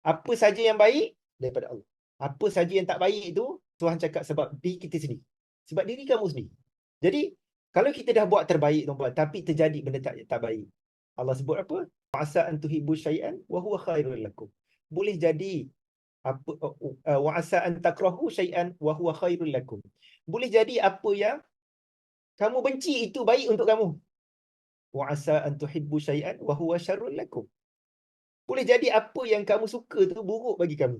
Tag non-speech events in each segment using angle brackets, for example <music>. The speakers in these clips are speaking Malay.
Apa saja yang baik daripada Allah. Apa saja yang tak baik itu Tuhan cakap sebab diri kita sendiri. Sebab diri kamu sendiri. Jadi kalau kita dah buat terbaik tuan-tuan tapi terjadi benda tak tak baik. Allah sebut apa? Asa an tuhibbu syai'an wa huwa khairul lakum. Boleh jadi apa uh, wa asa an takrahu syai'an wa huwa khairul lakum. Boleh jadi apa yang kamu benci itu baik untuk kamu. Wa asa an tuhibbu syai'an wa huwa syarrul lakum. Boleh jadi apa yang kamu suka tu buruk bagi kamu.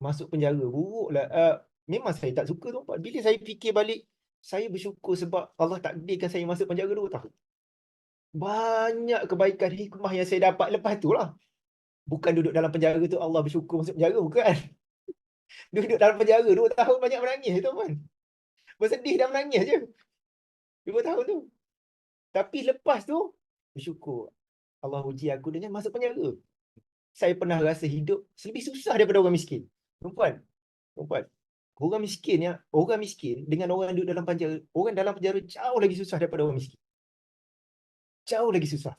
Masuk penjara buruklah. Uh, memang saya tak suka tu bila saya fikir balik saya bersyukur sebab Allah takdirkan saya masuk penjara dua tahun. Banyak kebaikan hikmah yang saya dapat lepas tu lah. Bukan duduk dalam penjara tu Allah bersyukur masuk penjara bukan. <laughs> Duduk dalam penjara dua tahun banyak menangis tu kan bersedih dan menangis je. Dua tahun tu. Tapi lepas tu bersyukur Allah uji aku dengan masuk penjara saya pernah rasa hidup lebih susah daripada orang miskin Perempuan. Perempuan. Orang miskin ya, orang miskin dengan orang duduk dalam penjara, orang dalam penjara jauh lagi susah daripada orang miskin. Jauh lagi susah.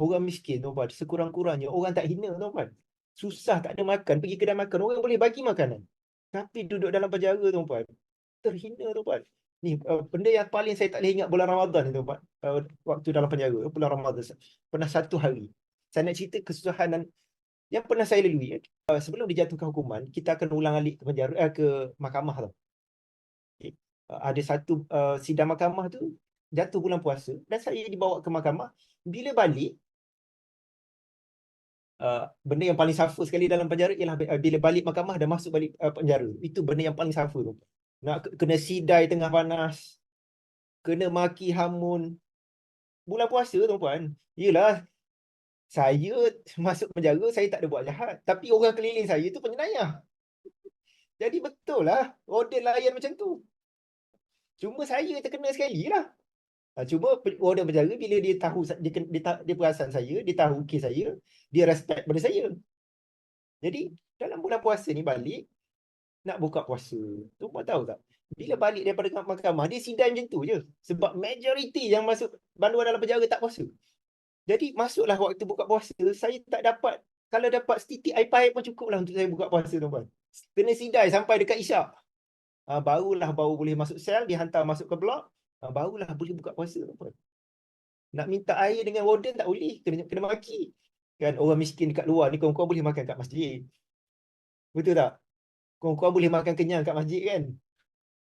Orang miskin tuan-tuan, sekurang-kurangnya orang tak hina tuan-tuan. Susah tak ada makan, pergi kedai makan, orang boleh bagi makanan. Tapi duduk dalam penjara tuan-tuan, terhina tuan-tuan. Ni uh, benda yang paling saya tak boleh ingat bulan Ramadan tuan-tuan. Uh, waktu dalam penjara, bulan Ramadan. Pernah satu hari. Saya nak cerita kesusahan yang pernah saya lalui uh, sebelum dijatuhkan hukuman kita akan ulang alik ke penjara uh, ke mahkamah tu. Okay. Uh, ada satu uh, sidang mahkamah tu jatuh bulan puasa dan saya dibawa ke mahkamah bila balik uh, benda yang paling suffer sekali dalam penjara ialah uh, bila balik mahkamah dan masuk balik uh, penjara itu benda yang paling suffer tu. Nak kena sidai tengah panas kena maki hamun bulan puasa tuan-puan. Yalah saya <laughs> masuk penjara, saya tak ada buat jahat. Tapi orang keliling saya tu penyenayah. Jadi betul lah, order layan macam tu. Cuma saya terkena sekali lah. Ha, cuma order penjara bila dia tahu, dia, dia, dia perasan saya, dia tahu kes saya, dia respect pada saya. Jadi dalam bulan puasa ni balik, nak buka puasa. Tu buat tahu tak? Bila balik daripada mahkamah, dia sidang macam tu je. Sebab majoriti yang masuk banduan dalam penjara tak puasa. Jadi masuklah waktu buka puasa, saya tak dapat, kalau dapat setitik air pahit pun cukup lah untuk saya buka puasa tuan-tuan. Kena sidai sampai dekat isyak. Ha, barulah baru boleh masuk sel, dihantar masuk ke blok, ha, barulah boleh buka puasa tuan-tuan. Nak minta air dengan warden tak boleh, kena, kena maki. Kan orang miskin dekat luar ni, kau-kau boleh makan kat masjid. Betul tak? Kau-kau boleh makan kenyang kat masjid kan?